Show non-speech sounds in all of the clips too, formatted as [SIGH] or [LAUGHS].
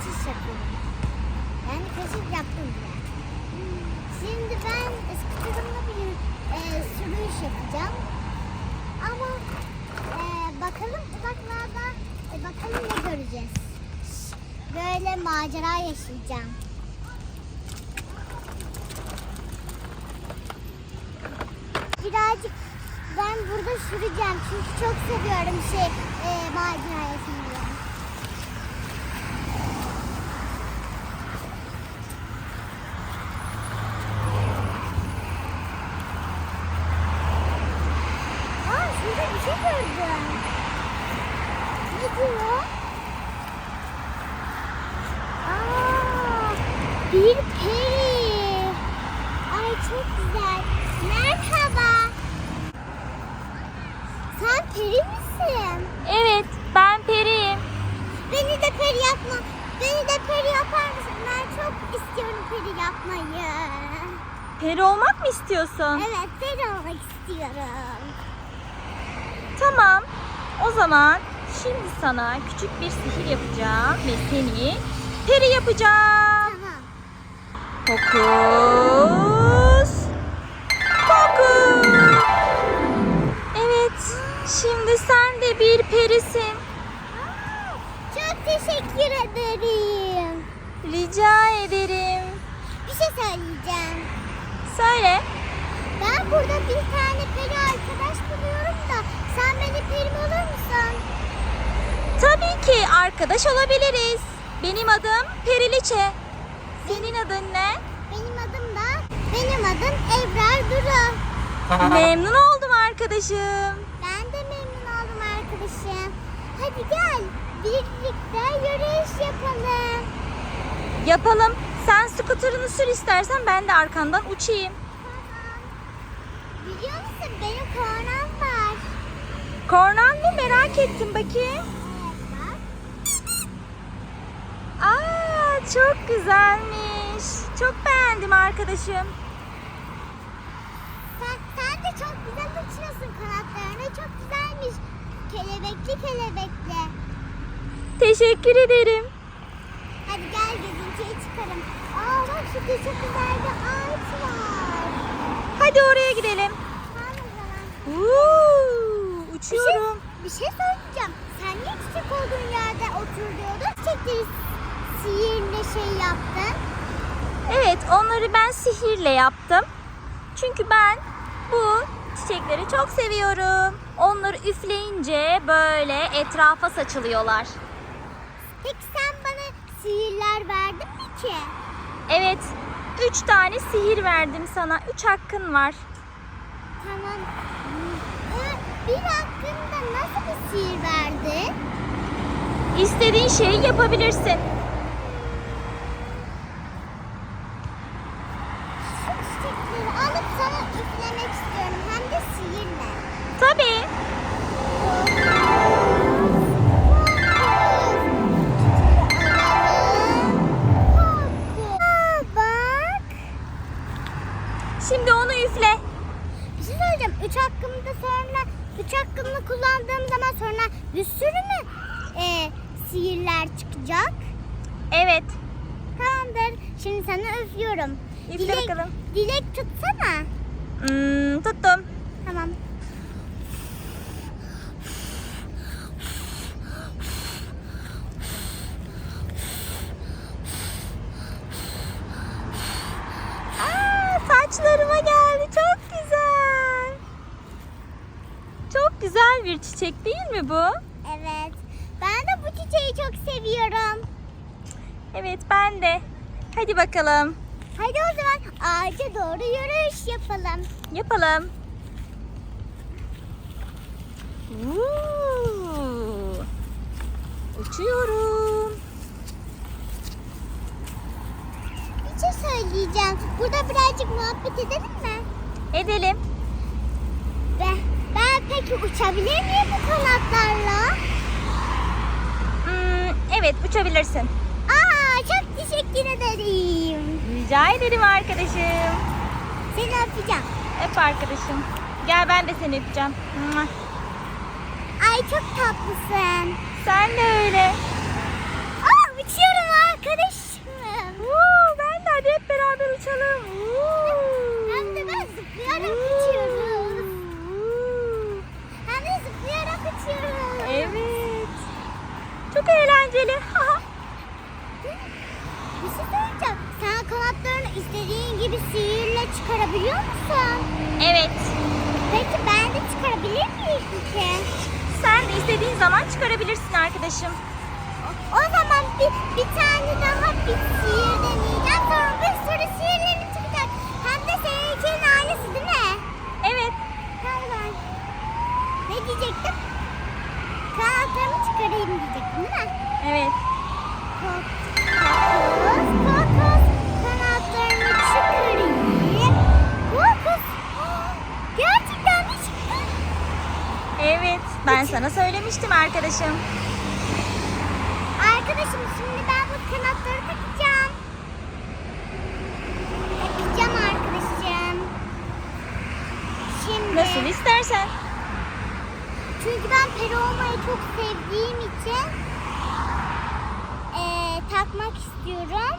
kaçış yapıyorum. Yani kaçış yaptım bile. Şimdi ben skuterimle bir e, sürüş yapacağım. Ama e, bakalım uzaklarda e, bakalım ne göreceğiz. Böyle macera yaşayacağım. Birazcık ben burada süreceğim çünkü çok seviyorum şey e, macera yaşamayı. Aa şurada bir şey gördüm. Ne diyor? Aa bir peri. Ay çok güzel. Merhaba. Sen peri misin? Evet, ben periyim. Beni de peri yapma. Beni de peri yapar mısın? Ben çok istiyorum peri yapmayı. Peri olmak mı istiyorsun? Evet peri olmak istiyorum. Tamam. O zaman şimdi sana küçük bir sihir yapacağım ve seni peri yapacağım. Tamam. Fokus. Fokus. Evet, şimdi sen de bir perisin. Aa, Çok teşekkür ederim. Rica ederim. Bir şey söyleyeceğim. Söyle. Ben burada bir tane peri arkadaş buluyorum da sen beni perim olur musun? Tabii ki arkadaş olabiliriz. Benim adım Periliçe. Senin adın ne? Benim adım da benim adım Ebrar Duru. [LAUGHS] Memnun oldum arkadaşım. Ben de memnun oldum arkadaşım. Hadi gel birlikte yürüyüş yapalım. Yapalım. Sen skuterını sür istersen ben de arkandan uçayım. Tamam. Biliyor musun benim kornam var. Kornan mı merak ettim bakayım. Aa çok güzelmiş. Çok beğendim arkadaşım. Sen, sen de çok güzel uçuyorsun kanatlarına çok güzelmiş. Kelebekli kelebekli. Teşekkür ederim. Hadi gel gezintiye çıkalım. Aa bak şurada çok güzel bir ağaç var. Hadi oraya gidelim. Tamam o zaman. Uuu, Bir şey, uçuyorum. Bir şey söyleyeceğim. Sen niye çiçek olduğun yerde oturuyordun? Çiçekleri sihirle şey yaptın. Evet onları ben sihirle yaptım. Çünkü ben bu çiçekleri çok seviyorum. Onları üfleyince böyle etrafa saçılıyorlar. Peki sen bana sihirler verdin mi ki? Evet, üç tane sihir verdim sana. Üç hakkın var. Tamam. Bir hakkında nasıl bir sihir verdin? İstediğin şeyi yapabilirsin. Şu çiçekleri alıp sana üflemek istiyorum. Hem de sihirle. Tabii. Sihirler çıkacak? Evet. Tamamdır. Şimdi sana üflüyorum. Üfle bakalım. Dilek tutsana. Hmm, tuttum. Tamam. Aa, saçlarıma geldi. Çok güzel. Çok güzel bir çiçek değil mi bu? Evet. Çiçeği çok seviyorum. Evet ben de. Hadi bakalım. Hadi o zaman ağaca doğru yürüyüş yapalım. Yapalım. Uuu. Uçuyorum. Bir şey söyleyeceğim. Burada birazcık muhabbet edelim mi? Edelim. Ben, ben peki uçabilir miyim bu kanatlarla? Evet uçabilirsin. Aa çok teşekkür ederim. Rica ederim arkadaşım. Seni öpeceğim. Öp arkadaşım. Gel ben de seni öpeceğim. Ay çok tatlısın. Sen de öyle. Aa uçuyorum arkadaşım. Woo, ben de hadi hep beraber uçalım. Woo. Hem de ben zıplayarak uçuyoruz. Woo. Hem de zıplayarak uçuyoruz. Evet. Çok eğlenceli. [LAUGHS] Bir şey söyleyeceğim. Sen kanatlarını istediğin gibi sihirle çıkarabiliyor musun? evet. Peki ben de çıkarabilir miyim ki? Sen de istediğin zaman çıkarabilirsin arkadaşım. O zaman bir, bir tane daha bir sihir deneyeceğim. Sonra bir sürü sihirlerim çıkacak. Hem de senin ailesi değil mi? Evet. Hay hay. Ne diyecektim? Çıkarayım diyecektim değil mi? Evet. Kokus, kokus. Kanatlarımı çıkarayım. Kokus. Gerçekten çıktı. Evet. Ben sana söylemiştim arkadaşım. Arkadaşım şimdi ben bu kanatları takacağım. Takacağım arkadaşım. Şimdi. Nasıl istersen. Çünkü ben peri olmayı çok sevdiğim için eee, takmak istiyorum.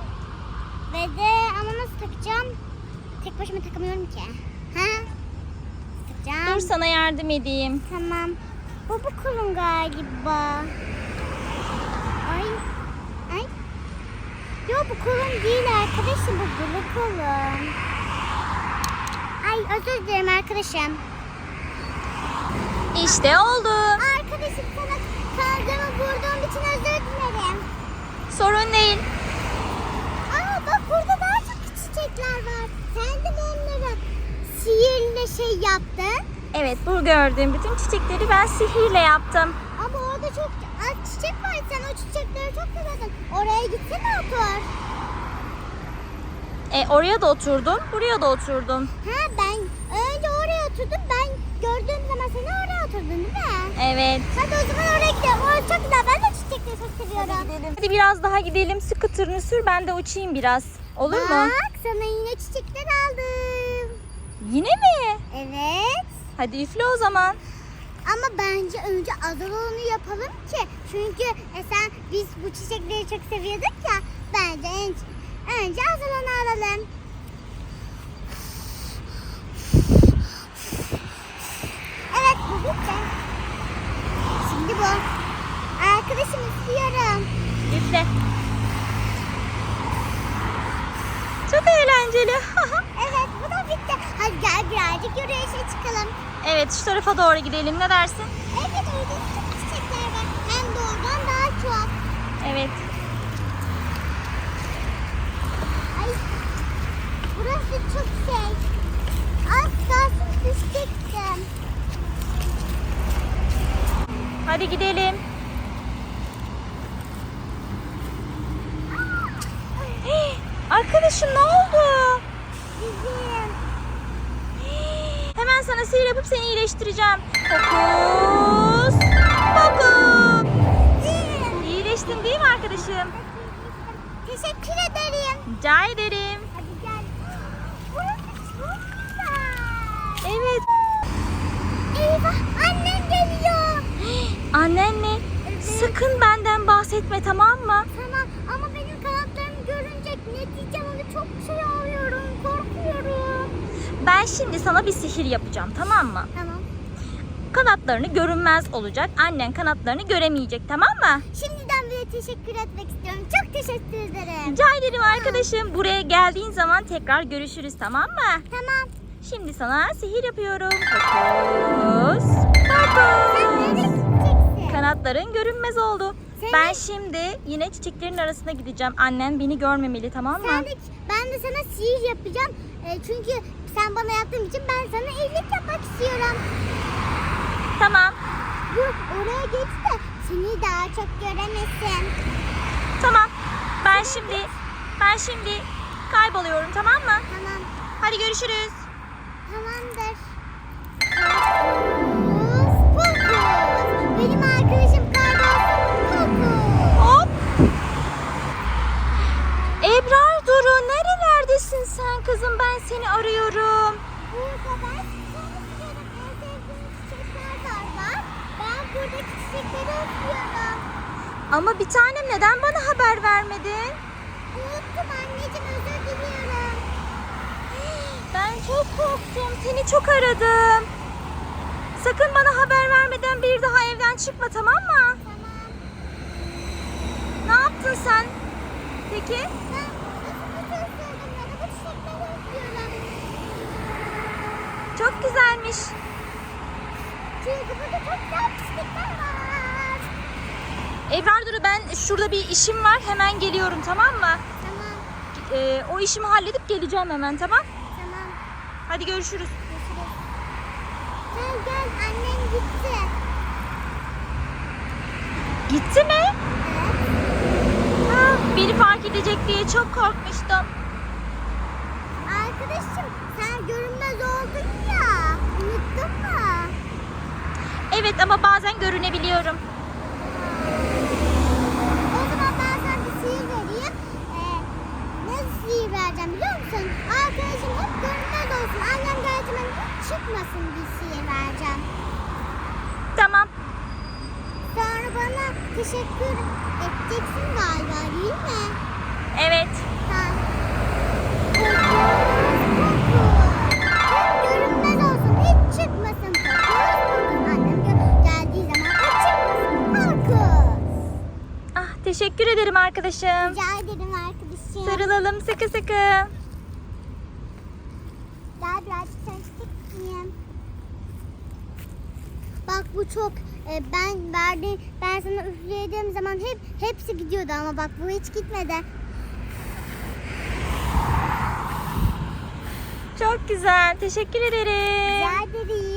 Ve de ama nasıl takacağım? Tek başıma takamıyorum ki. Ha? Takacağım. Dur sana yardım edeyim. Tamam. Bu bu kolun galiba. Ay. Ay. Yok bu kolun değil arkadaşım. Bu bunu kolun. Ay özür dilerim arkadaşım. İşte oldu. Arkadaşım sana kanadımı vurduğum için özür dilerim. Sorun değil. Aa bak burada daha çok çiçekler var. Sen de mi onları sihirle şey yaptın? Evet bu gördüğüm bütün çiçekleri ben sihirle yaptım. Ama orada çok az çiçek var. Sen o çiçekleri çok seviyordun. Oraya gitsene otur. E, oraya da oturdum, buraya da oturdum. Ha ben önce oraya oturdum. Ben gördüğüm zaman seni oraya oturdun değil mi? Evet. Hadi o zaman oraya gidelim. Orası çok güzel. Ben de çiçekleri çok seviyorum. Hadi biraz daha gidelim. Scooter'ını sür ben de uçayım biraz. Olur mu? Bak sana yine çiçekler aldım. Yine mi? Evet. Hadi üfle o zaman. Ama bence önce azal olanı yapalım ki. Çünkü e, sen biz bu çiçekleri çok seviyorduk ya. Bence en, önce azal olanı alalım. Evet bu bitti. Şimdi bu. Arkadaşım istiyorum. Üfle. Çok eğlenceli. Evet bu da bitti. Hadi gel birazcık yürüyüşe çıkalım. Doğru gidelim. Ne dersin? Evet orada çok çiçekler var. Hem de oradan daha çok. Evet. Ay burası çok şey. Az kalsın düşecektim. Hadi gidelim. Hey, Arkadaşım ne oldu? Bizim. Hemen sana sihir yapıp seni iyileştireceğim. Fokus. Fokus. İyileştin değil mi arkadaşım? Teşekkür ederim. Rica ederim. Hadi gel. Burası çok güzel. Evet. Eyvah annem geliyor. Annen mi? Evet. Sakın benden bahsetme tamam mı? Tamam ama benim kanatlarımı görünce ne diyeceğim onu çok şey alıyorum. Korkuyorum. Ben şimdi sana bir sihir yapacağım tamam mı? Tamam. Kanatlarını görünmez olacak. Annen kanatlarını göremeyecek tamam mı? Şimdiden bile teşekkür etmek istiyorum. Çok teşekkür ederim. Rica ederim arkadaşım. Buraya geldiğin zaman tekrar görüşürüz tamam mı? Tamam. Şimdi sana sihir yapıyorum. Fokus. Sen Fokus. Kanatların görünmez oldu. Senin- Ben şimdi yine çiçeklerin arasına gideceğim. Annen beni görmemeli tamam mı? Sen de, ben de sana sihir yapacağım. E, çünkü sen bana yaptığın için ben sana iyilik yapmak istiyorum. Tamam. Dur oraya geç de seni daha çok göremesin. Tamam. Ben şimdi ben şimdi kayboluyorum tamam mı? Tamam. Hadi görüşürüz. Tamamdır. Fokus. Benim arkadaşım nerelerdesin sen kızım ben seni arıyorum. Burada ben çiçekler var. Ben buradaki çiçekleri öpüyorum. Ama bir tanem neden bana haber vermedin? korktum anneciğim özür diliyorum. Ben çok korktum. Seni çok aradım. Sakın bana haber vermeden bir daha evden çıkma tamam mı? Tamam. Ne yaptın sen? Peki? Ben ısıtı ısırdım ya da bu çiçekleri ısırıyorum. Çok güzelmiş. Çünkü burada çok güzel çiçekler var. Ebrar Duru ben şurada bir işim var. Hemen geliyorum tamam mı? Tamam. Ee, o işimi halledip geleceğim hemen tamam? Tamam. Hadi görüşürüz. Görüşürüz. Gel gel annem gitti. Gitti mi? Evet. Ha, beni fark edecek diye çok korkmuştum. Arkadaşım sen görünmez oldun ya. Unuttun mu? Evet ama bazen görünebiliyorum. O zaman ben sana bir sihir vereyim. Ee, nasıl sihir vereceğim biliyor musun? Arkadaşım hep görünmez olsun. Annem geldiğinde hiç çıkmasın bir sihir vereceğim. Tamam. Sonra bana teşekkür edeceksin galiba değil mi? Evet. Teşekkür ederim arkadaşım. Rica ederim arkadaşım. Sarılalım sıkı sıkı. Gel birazcık çekeyim. Bak bu çok e, ben verdiğim ben sana üflediğim zaman hep hepsi gidiyordu ama bak bu hiç gitmedi. Çok güzel. Teşekkür ederim. Rica ederim.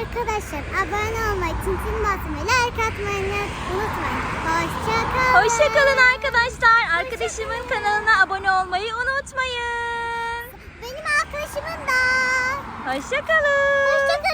Arkadaşlar abone olmayı, tintini basmayı, like atmayı unutmayın. Hoşçakalın. Hoşçakalın arkadaşlar. Arkadaşımın kanalına abone olmayı unutmayın. Benim arkadaşımın da. Hoşçakalın. Hoşçakalın.